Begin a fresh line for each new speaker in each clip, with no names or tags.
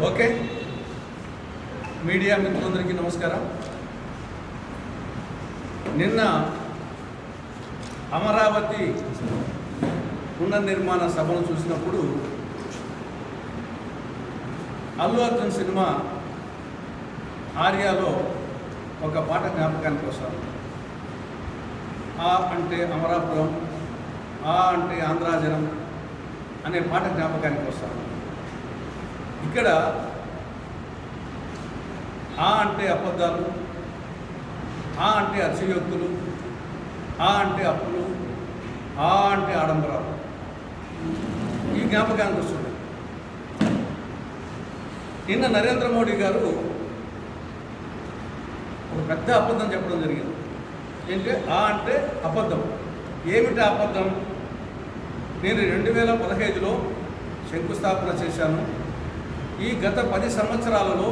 Okay. Media మిత్రులందరికీ నమస్కారం. నిన్న అమరావతి పునర్నిర్మాణ సభను చూసినప్పుడు అల్లు అర్జున్ సినిమా ఆర్యాలో ఒక పాట జ్ఞాపకానికి వస్తారు ఆ అంటే అమరాపురం ఆ అంటే ఆంధ్రాజనం అనే పాట జ్ఞాపకానికి వస్తారు ఇక్కడ ఆ అంటే అబద్ధాలు ఆ అంటే అతిశయోక్తులు ఆ అంటే అప్పులు ఆ అంటే ఆడంబరాలు. ఈ జ్ఞాపకానికి వస్తుంది. నిన్న నరేంద్ర మోడీ గారు ఒక పెద్ద అబద్ధం చెప్పడం జరిగింది. ఏంటంటే ఆ అంటే అబద్ధం. ఏమిటి అబద్ధం? నేను రెండు వేల పదహైదులో శంకుస్థాపన చేశాను. ఈ గత పది సంవత్సరాలలో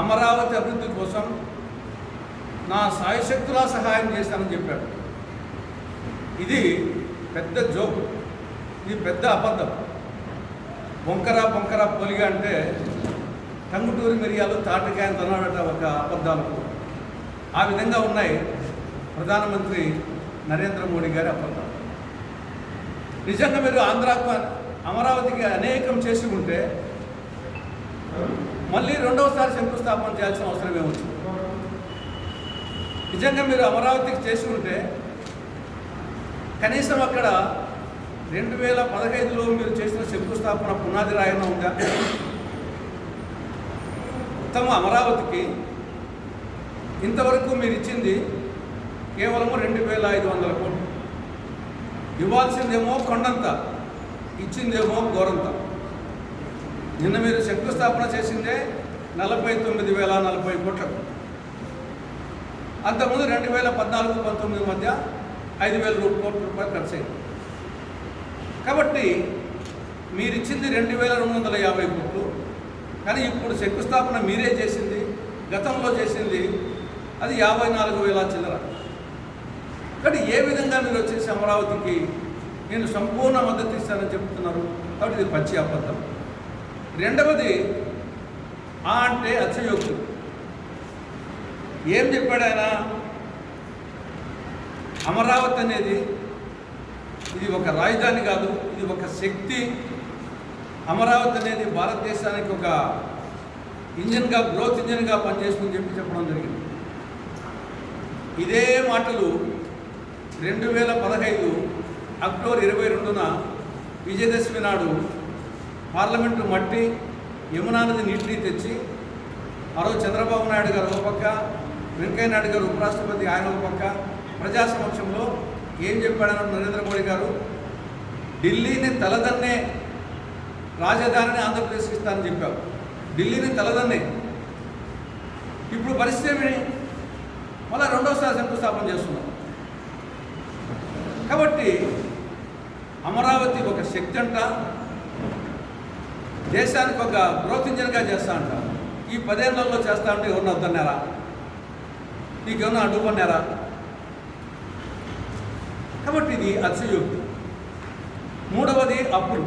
అమరావతి అభివృద్ధి కోసం నా సాయశక్తులా సహాయం చేశానని చెప్పాడు ఇది పెద్ద జోక్. ఇది పెద్ద అబద్ధం. బొంకర బొంకరా పొలిగా అంటే టంగుటూరి మిరియాలు తాటికాయని తనడట ఒక అబద్ధాలు. ఆ విధంగా ఉన్నాయి ప్రధానమంత్రి నరేంద్ర మోడీ గారి అబద్ధాలు. నిజంగా మీరు ఆంధ్రాకు అమరావతికి అనేకం చేసి ఉంటే మళ్ళీ రెండవసారి శంకుస్థాపన చేయాల్సిన అవసరం ఏమొచ్చు నిజంగా మీరు అమరావతికి చేసి ఉంటే కనీసం అక్కడ రెండు వేల పదహైదులో మీరు చేసిన శంకుస్థాపన పునాది రాయన ఉందా? మొత్తం అమరావతికి ఇంతవరకు మీరు ఇచ్చింది కేవలము రెండు వేల ఐదు వందల కోట్లు. ఇవ్వాల్సిందేమో కొండంత. ఇచ్చిందేమో గోరంత. నిన్న మీరు శంకుస్థాపన చేసిందే నలభై తొమ్మిది వేల నలభై కోట్లకు అంతకుముందు రెండు వేల పద్నాలుగు పంతొమ్మిది మధ్య ఐదు వేల కోట్ల రూపాయలు ఖర్చు అయింది కాబట్టి మీరు ఇచ్చింది రెండు వేల రెండు వందల యాభై కోట్లు. కానీ ఇప్పుడు శంకుస్థాపన మీరే చేసింది గతంలో చేసింది అది యాభై నాలుగు వేల చిల్లర. కానీ ఏ విధంగా మీరు వచ్చేసి అమరావతికి నేను సంపూర్ణ మద్దతు ఇస్తానని చెబుతున్నారు కాబట్టి ఇది పచ్చి అబద్ధం. రెండవది ఆ అంటే అచ్చయోక్తుడు ఏం చెప్పాడు ఆయన? అమరావతి అనేది ఇది ఒక రాజధాని కాదు ఇది ఒక శక్తి. అమరావతి అనేది భారతదేశానికి ఒక ఇంజన్గా గ్రోత్ ఇంజన్గా పనిచేస్తుందని చెప్పి చెప్పడం జరిగింది. ఇదే మాటలు రెండు వేల పదహైదు అక్టోబర్ ఇరవై రెండున విజయదశమి నాడు పార్లమెంటు మట్టి యమునా నది నీటిని తెచ్చి మరో చంద్రబాబు నాయుడు గారు ఒక పక్క వెంకయ్య నాయుడు గారు ఉపరాష్ట్రపతి ఆయన ఒక పక్క ప్రజా సమక్షంలో ఏం చెప్పాడన్న నరేంద్ర మోడీ గారు? ఢిల్లీని తలదన్నే రాజధానిని ఆంధ్రప్రదేశ్కి ఇస్తానని చెప్పావు ఢిల్లీని తలదన్నే. ఇప్పుడు పరిస్థితి ఏమి? మళ్ళీ రెండోసారి శంకుస్థాపన చేస్తున్నాం కాబట్టి అమరావతి ఒక శక్తి అంట. దేశానికి ఒక గ్రోత్ ఇంజన్గా చేస్తా అంట. ఈ పదేళ్ళలో చేస్తా అంటే ఎవరిని వద్దన్నారా? నీకేమన్నా అడ్డుపన్నారా కాబట్టి ఇది అతిశయోక్తి మూడవది అప్పులు.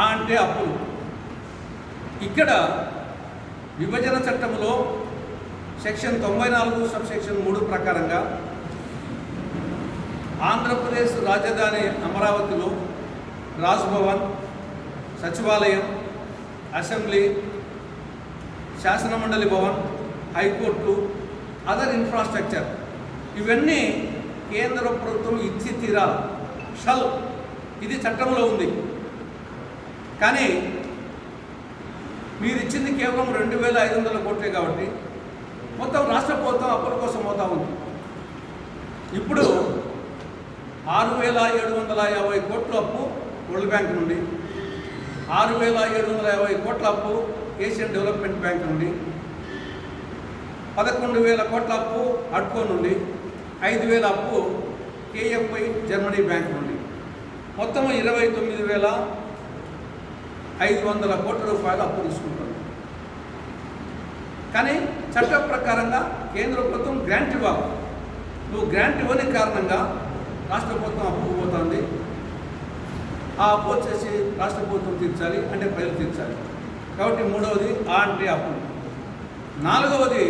ఆ అంటే అప్పులు. ఇక్కడ విభజన చట్టంలో సెక్షన్ తొంభై నాలుగు సబ్ సెక్షన్ మూడు ప్రకారంగా ఆంధ్రప్రదేశ్ రాజధాని అమరావతిలో రాజ్భవన్ సచివాలయం అసెంబ్లీ శాసనమండలి భవన్ హైకోర్టు అదర్ ఇన్ఫ్రాస్ట్రక్చర్. ఇవన్నీ కేంద్ర ప్రభుత్వం ఇచ్చి తీరాలి. షల్. ఇది చట్టంలో ఉంది. కానీ మీరు ఇచ్చింది కేవలం రెండు వేల ఐదు వందల కోట్లే కాబట్టి మొత్తం రాష్ట్ర ప్రభుత్వం అప్పుల కోసం పోతా ఉంది. ఇప్పుడు ఆరు వేల ఏడు వందల యాభై కోట్ల అప్పు వరల్డ్ బ్యాంక్ నుండి ఆరు వేల ఏడు వందల యాభై కోట్ల అప్పు ఏషియన్ డెవలప్మెంట్ బ్యాంక్ నుండి పదకొండు వేల కోట్ల అప్పు అడ్కో నుండి ఐదు వేల అప్పు కేఎఫ్ఐ జర్మనీ బ్యాంక్ నుండి. మొత్తం ఇరవై తొమ్మిది వేల ఐదు వందల కోట్ల రూపాయలు అప్పు తీసుకుంటుంది. కానీ చట్ట ప్రకారంగా కేంద్ర ప్రభుత్వం గ్రాంట్ ఇవ్వాలి. నువ్వు గ్రాంట్ ఇవ్వని కారణంగా రాష్ట్ర ప్రభుత్వం అప్పు పోతుంది ఆ అప్పు వచ్చేసి రాష్ట్ర ప్రభుత్వం తీర్చాలి అంటే ప్రజలు తీర్చాలి. కాబట్టి మూడవది ఆ అంటే అప్పు నాలుగవది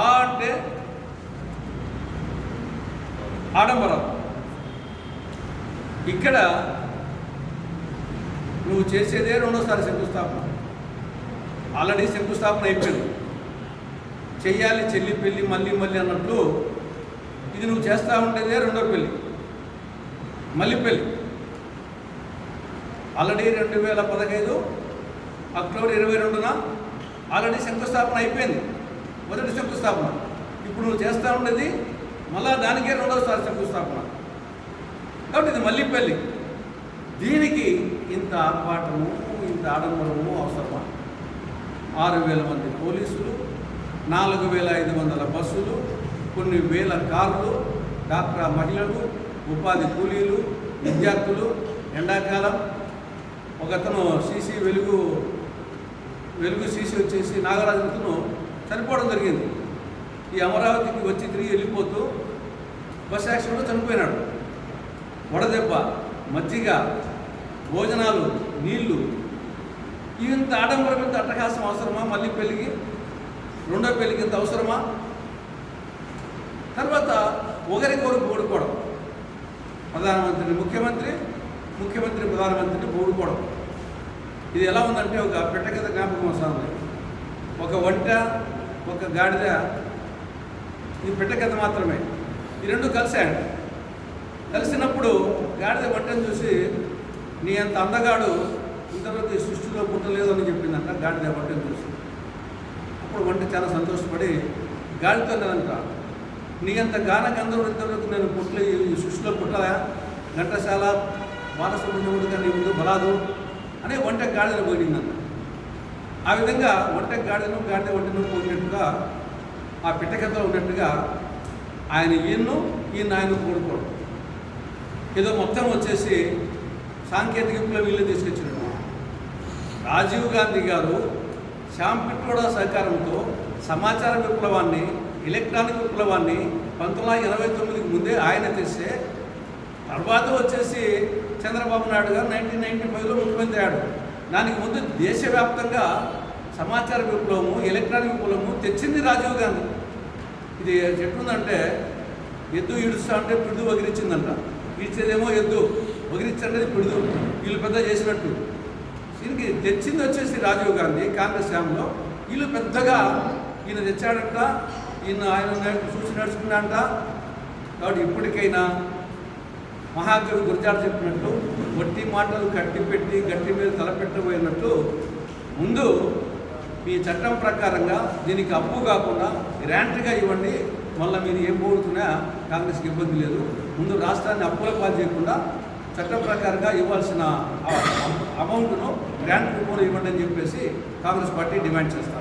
ఆ అంటే ఆడంబరం. ఇక్కడ నువ్వు చేసేదే రెండోసారి శంకుస్థాపన. ఆల్రెడీ శంకుస్థాపన అయిపోయింది. చెయ్యాలి చెల్లి పెళ్ళి మళ్ళీ మళ్ళీ అన్నట్లు ఇది నువ్వు చేస్తూ ఉండేదే రెండో పెళ్ళి మళ్ళీ పెళ్ళి ఆల్రెడీ రెండు వేల పదహైదు అక్టోబర్ ఇరవై రెండున ఆల్రెడీ శంకుస్థాపన అయిపోయింది. మొదటి శంకుస్థాపన. ఇప్పుడు నువ్వు చేస్తూ ఉండేది మళ్ళా దానికే రెండోసారి శంకుస్థాపన. కాబట్టి ఇది మళ్ళీ పెళ్ళి దీనికి ఇంత ఆర్పాటము ఇంత ఆడంబరము అవసరమా? ఆరు వేల మంది పోలీసులు నాలుగు వేల ఐదు వందల బస్సులు కొన్ని వేల కార్లు డాక్టర్ మహిళలు ఉపాధి కూలీలు విద్యార్థులు ఎండాకాలం. ఒకతను సీసీ వెలుగు వెలుగు సీసీ వచ్చేసి నాగరాజుతను చనిపోవడం జరిగింది. ఈ అమరావతికి వచ్చి తిరిగి వెళ్ళిపోతూ బస్ యాక్సిడెంట్లో చనిపోయినాడు. వడదెబ్బ మజ్జిగ భోజనాలు నీళ్ళు. ఇంత ఆడంబరం ఇంత అట్టహాసం అవసరమా? మళ్ళీ పెళ్ళికి రెండో పెళ్ళికి ఇంత అవసరమా? తర్వాత ఒకరికొరకు ఓడుకోవడం ప్రధానమంత్రిని ముఖ్యమంత్రి ముఖ్యమంత్రి ప్రధానమంత్రిని ఓడుకోవడం ఇది ఎలా ఉందంటే ఒక పెట్టకథ జ్ఞాపకం వస్తుంది. ఒక వంట ఒక గాడిద ఇది పెట్టకథ మాత్రమే. ఈ రెండు కలిసాయండి కలిసినప్పుడు గాడిద వంటను చూసి నీ అంత అందగాడు ఇంతవరకు ఈ సృష్టిలో పుట్టలేదు అని చెప్పిందంట గాడిద వంటను చూసి. అప్పుడు వంట చాలా సంతోషపడి గాడితో నేనంట నీ అంత గాన గంధర్వుడు ఇంతవరకు నేను పుట్ల ఈ సృష్టిలో పుట్టలా ఘంటశాల బాలసుబ్రహ్మణ్యుడిగా నీ ముందు బలాదు అనే వంట గాడిదను పోయిందన్న ఆ విధంగా వంట గాడిదను గాడిద వంటను పోయినట్టుగా ఆ పిట్టకథలో ఉన్నట్టుగా ఆయన ఈయన్ను ఈయన ఆయన కూడుకోవడం ఏదో మొత్తం వచ్చేసి సాంకేతిక వీళ్ళు తీసుకొచ్చినట్టు రాజీవ్ గాంధీ గారు శ్యామ్ పిట్రోడా సహకారంతో సమాచార విప్లవాన్ని ఎలక్ట్రానిక్ విప్లవాన్ని పంతొమ్మిది వందల ఎనభై తొమ్మిదికి ముందే ఆయన తెస్తే తర్వాత వచ్చేసి చంద్రబాబు నాయుడు గారు నైన్టీన్ నైన్టీ ఫైవ్లో ముఖ్యమంత్రి అయ్యాడు. దానికి ముందు దేశవ్యాప్తంగా సమాచార విప్లవము ఎలక్ట్రానిక్ విప్లవము తెచ్చింది రాజీవ్ గాంధీ. ఇది ఎట్లుందంటే ఎద్దు ఈడుస్తా అంటే పిడుదు వగిలిచ్చిందంట ఈడ్చేదేమో ఎద్దు వగిలిచ్చంటే పిడుదు వీళ్ళు పెద్ద చేసినట్టు. దీనికి తెచ్చింది వచ్చేసి రాజీవ్ గాంధీ కాంగ్రెస్ హయాంలో వీళ్ళు పెద్దగా ఈయన తెచ్చాడంట ఈయన ఆయన చూసి నడుచుకున్నాంట కాబట్టి ఇప్పటికైనా మహాకవి గురజాడ చెప్పినట్టు వట్టి మాటలు కట్టి పెట్టి గట్టి మీద తలపెట్టబోయినట్టు ముందు మీ చట్టం ప్రకారంగా దీనికి అప్పు కాకుండా గ్రాంట్గా ఇవ్వండి. మళ్ళీ మీరు ఏం పోగొడుతున్నా కాంగ్రెస్కి ఇబ్బంది లేదు. ముందు రాష్ట్రాన్ని అప్పుల పాలు చేయకుండా చట్టం ప్రకారంగా ఇవ్వాల్సిన అమౌంట్ను గ్రాంట్ రూపంలో ఇవ్వండి అని చెప్పేసి కాంగ్రెస్ పార్టీ డిమాండ్ చేస్తారు